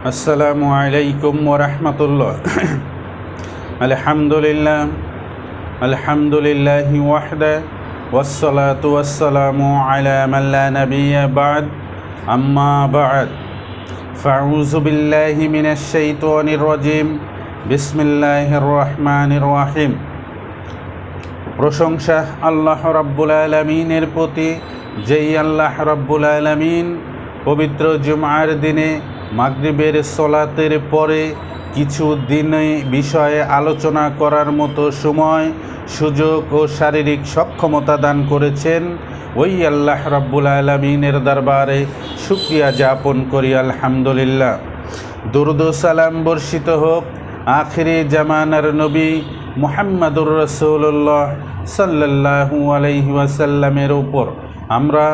আসসালামু আলাইকুম ওরহমতুল্লাহ আলহামদুলিল্লাহ। আলহামদুলিল্লাহি ওয়াহদা। ওয়াসসালাতু ওয়াসসালামু আলা মান লা নাবিয়্যা বা'দ। আম্মা বা'দ। ফাউযু বিল্লাহি মিনাশ শাইতানির রাজীম। বিসমিল্লাহির রহমানির রহিম। প্রশংসা আল্লাহ রাব্বুল আলামিনের প্রতি, যেই আল্লাহ রাব্বুল আলামিন পবিত্র জুমার দিনে মাগরিবের সলাতের পরে কিছু দিনে বিষয়ে আলোচনা করার মতো সময়, সুযোগ ও শারীরিক সক্ষমতা দান করেছেন। ওই আল্লাহ রাব্বুল আলমিনের দরবারে শুক্রিয়া যাপন করি, আলহামদুলিল্লাহ। দুরুদ সালাম বর্ষিত হোক। আখিরি জামানার নবী মুহাম্মাদুর রসুল্লাহ সাল্লাহু আলাইহি ওয়াসাল্লামের উপর আমরা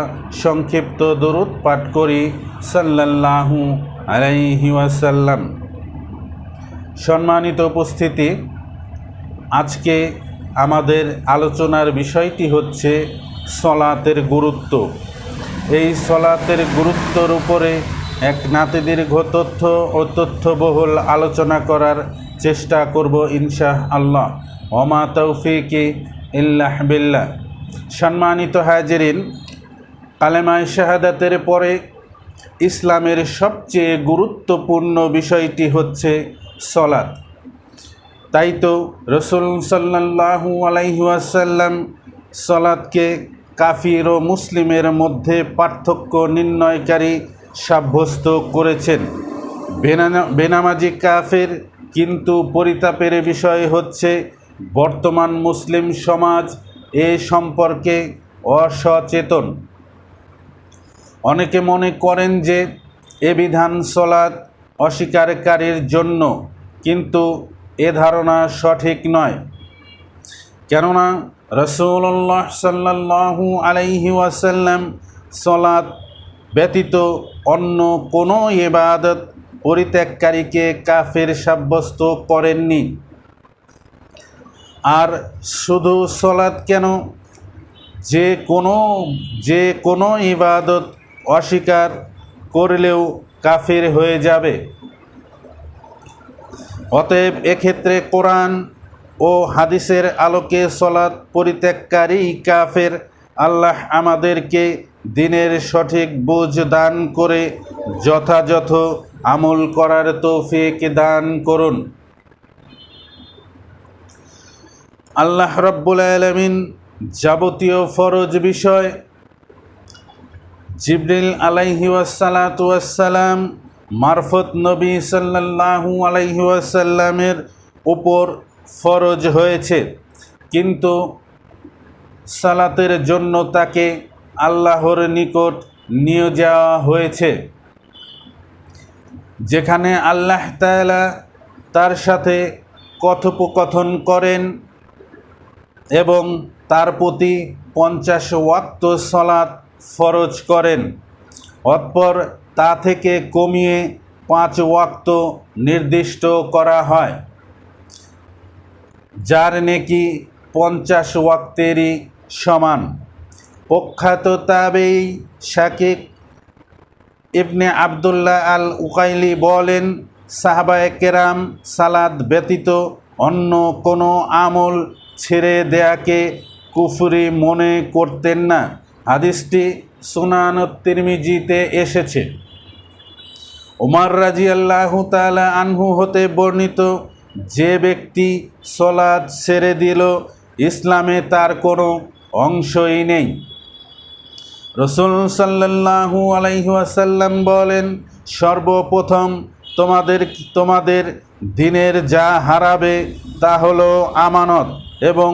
সংক্ষিপ্ত দরুদ পাঠ করি। সাল্লাল্লাহু আলাইহি ওয়াসাল্লাম। সম্মানিত উপস্থিতি, আজকে আমাদের আলোচনার বিষয়টি হচ্ছে সলাতের গুরুত্ব। এই সলাতের গুরুত্বর উপরে এক নাতিদীর্ঘ তথ্য ও তথ্যবহুল আলোচনা করার চেষ্টা করব ইনশা আল্লাহ ওমা তৌফিকি ইল্লাহ বিল্লাহ। সম্মানিত হাজরিন, কালেমায় শাহাদাতের পরে ইসলামের সবচেয়ে গুরুত্বপূর্ণ বিষয়টি হচ্ছে সলাৎ। তাই তো রসুল সাল্লাহু আলাইহাসাল্লাম সলাৎকে কাফির ও মুসলিমের মধ্যে পার্থক্য নির্ণয়কারী সাব্যস্ত করেছেন। বেনা- বেনামাজি কাফের কিন্তু পরিতাপের বিষয় হচ্ছে বর্তমান মুসলিম সমাজ এ সম্পর্কে অসচেতন। অনেকে মনে করেন যে এ বিধান সলাৎ অস্বীকারীর জন্য, কিন্তু এ ধারণা সঠিক নয়। কেননা রসুল্লাহ সাল্লাহু আলাইহি ওয়াসাল্লাম সলাৎ ব্যতীত অন্য কোনো ইবাদত পরিত্যাগকারীকে কাফের সাব্যস্ত করেননি। আর শুধু সলাৎ কেন? যে কোনো যে কোনো ইবাদত অস্বীকার করলেও কাফের হয়ে যাবে। অতএব এক্ষেত্রে কোরআন ও হাদিসের আলোকে সলাৎ পরিত্যাগকারী কাফের আল্লাহ আমাদেরকে দিনের সঠিক বুঝ দান করে যথাযথ আমল করার তৌফিক দান করুন। আল্লাহ রব্বুল আলমিন যাবতীয় ফরজ বিষয় জিবরিল আলাইহি ওয়াসালাম মারফত নবী সাল্লাল্লাহু আলাইহি ওয়াসাল্লামের উপর ফরজ হয়েছে। কিন্তু সালাতের জন্য তাকে আল্লাহর নিকট নিয়ে যাওয়া হয়েছে। যেখানে আল্লাহ তাআলা তার সাথে কথোপকথন করেন এবং তার প্রতি পঞ্চাশ ওয়াক্ত সলাৎ ফরজ করেন। অতপর তা থেকে কমিয়ে পাঁচ ওয়াক্ত নির্দিষ্ট করা হয়। যার নেকি পঞ্চাশ ওয়াক্তেরই সমান। প্রখ্যাত তাবেই শাকিক ইবনে আবদুল্লাহ আল উকাইলি বলেন, সাহাবায়ে কেরাম সালাদ ব্যতীত অন্য কোনো আমল ছেড়ে দেয়াকে কুফরি মনে করতেন না। হাদিসটি সুনান তিরমিজিতে এসেছে। ওমর রাজি আল্লাহ তালা আনহু হতে বর্ণিত, যে ব্যক্তি সলাদ ছেড়ে দিল, ইসলামে তার কোনো অংশই নেই। রসুল সাল্লাহু আলাইহাসাল্লাম বলেন, সর্বপ্রথম তোমাদের তোমাদের দিনের যা হারাবে তা হলো আমানত এবং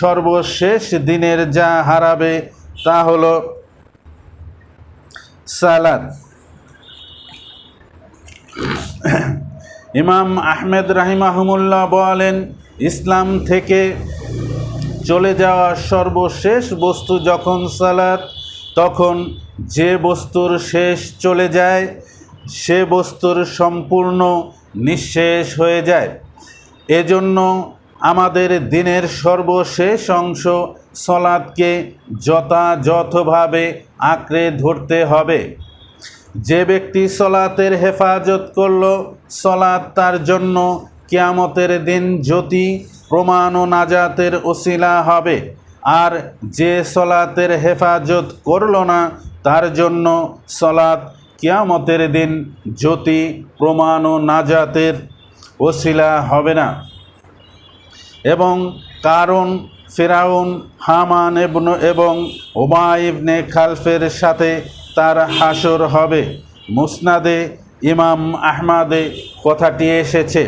সর্বশেষ দিনের যা হারাবে তা হলো সালাদ। ইমাম আহমেদ রাহিমাহমুল্লাহ বলেন, ইসলাম থেকে চলে যাওয়া সর্বশেষ বস্তু যখন সালাত তখন যে বস্তুর শেষ চলে যায়, সে বস্তুর সম্পূর্ণ নিঃশেষ হয়ে যায়। এজন্য আমাদের দিনের সর্বশেষ অংশ সলাদকে যথাযথভাবে আঁকড়ে ধরতে হবে। যে ব্যক্তি সলাতের হেফাজত করল সলাৎ তার জন্য কিয়ামতের দিন জ্যোতি প্রমাণ ও নাজাতের ওসিলা হবে। আর যে সলাতের হেফাজত করল না, তার জন্য সলাৎ কিয়ামতের দিন জ্যোতি প্রমাণ ও নাজাতের ওসিলা হবে না। এবং কারণ ফেরাউন, হামান এবন এবং ওবাইবনে খালফের সাথে তার হাসর হবে। মুসনাদে ইমাম আহমাদে কথাটি এসেছে,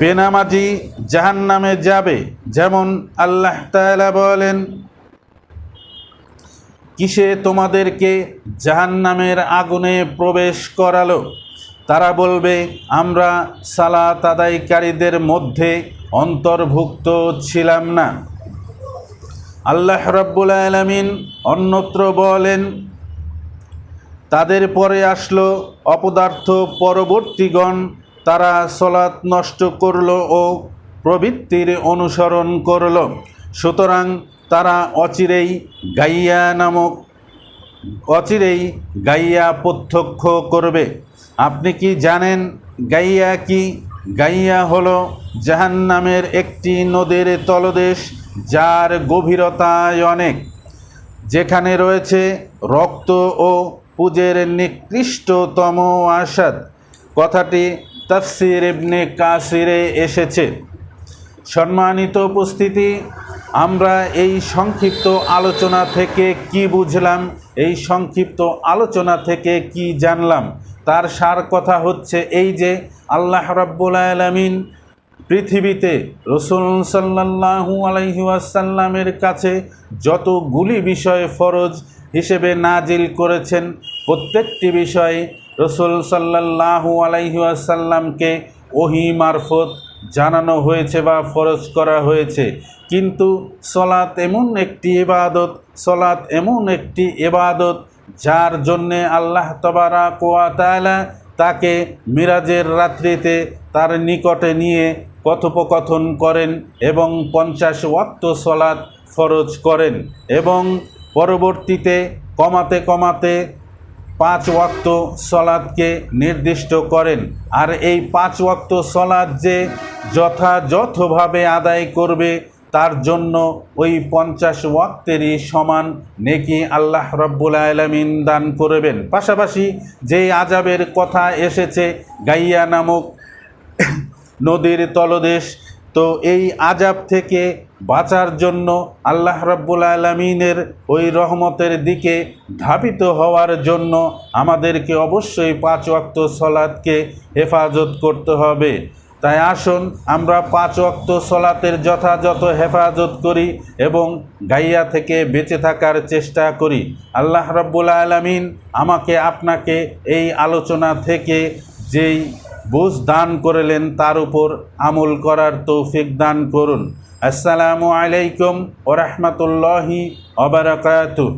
বেনামাজি জাহান্নামে যাবে, যেমন আল্লাহ তালা বলেন, কিসে তোমাদেরকে জাহান্নামের আগুনে প্রবেশ করালো? তারা বলবে, আমরা সালাত আদায়কারীদের মধ্যে অন্তর্ভুক্ত ছিলাম না। আল্লাহ রাব্বুল আলামিন অন্যত্র বলেন, তাদের পরে আসলো অপদার্থ পরবর্তীগণ। তারা সলাৎ নষ্ট করল ও প্রবৃত্তির অনুসরণ করল। সুতরাং তারা অচিরেই গাইয়া নামক, অচিরেই গাইয়া প্রত্যক্ষ করবে। আপনি কি জানেন গাইয়া কি? গাইয়া হলো জাহান্নামের একটি নদীর তলদেশ, যার গভীরতায় অনেক। যেখানে রয়েছে রক্ত ও পুজের নিকৃষ্টতম আসাদ। কথাটি তাফসির ইবনে কাসিরে এসেছে। সম্মানিত উপস্থিতি, আমরা এই সংক্ষিপ্ত আলোচনা থেকে কি বুঝলাম, এই সংক্ষিপ্ত আলোচনা থেকে কি জানলাম? তার সার কথা হচ্ছে এই যে আল্লাহ রাব্বুল আলামিন পৃথিবীতে রসুল সাল্লাহু আলাইহি ওয়াসাল্লামের কাছে যতগুলি বিষয় ফরজ হিসেবে নাজিল করেছেন, প্রত্যেকটি বিষয়ে রসুল সাল্লাহু আলাইহি ওয়াসাল্লামকে ওহি মারফত জানানো হয়েছে বা ফরজ করা হয়েছে। কিন্তু সলাৎ এমন একটি ইবাদত, সলাৎ এমন একটি ইবাদত যার জন্যে আল্লাহ তবারা কোয়া তাআলা তাকে মিরাজের রাত্রিতে তার নিকটে নিয়ে কথোপকথন করেন এবং পঞ্চাশ ওয়াক্ত সলাৎ ফরজ করেন এবং পরবর্তীতে কমাতে কমাতে পাঁচ ওয়াক্ত সলাদকে নির্দিষ্ট করেন। আর এই পাঁচ ওয়াক্ত সলাদ যে যথাযথভাবে আদায় করবে তার জন্য ওই পঞ্চাশ ওয়াক্তেরই সমান নেকি আল্লাহ রব্বুল আলমিন দান করবেন। পাশাপাশি যেই আজাবের কথা এসেছে, গাইয়া নামক নদীর তলদেশ, তো এই আজাব থেকে বাঁচার জন্য আল্লাহ রব্বুল আলমিনের ওই রহমতের দিকে ধাবিত হওয়ার জন্য আমাদেরকে অবশ্যই পাঁচ ওয়াক্ত সলাদকে হেফাজত করতে হবে। তাই আসুন, আমরা পাঁচ ওয়াক্ত সলাতের যথাযথ হেফাজত করি এবং গাইয়া থেকে বেঁচে থাকার চেষ্টা করি। আল্লাহ রব্বুল আলমিন আমাকে, আপনাকে এই আলোচনা থেকে যেই বুঝ দান করলেন, তার উপর আমল করার তৌফিক দান করুন। আসসালামু আলাইকুম ওরহমতুল্লাহি অবরাকাতুহ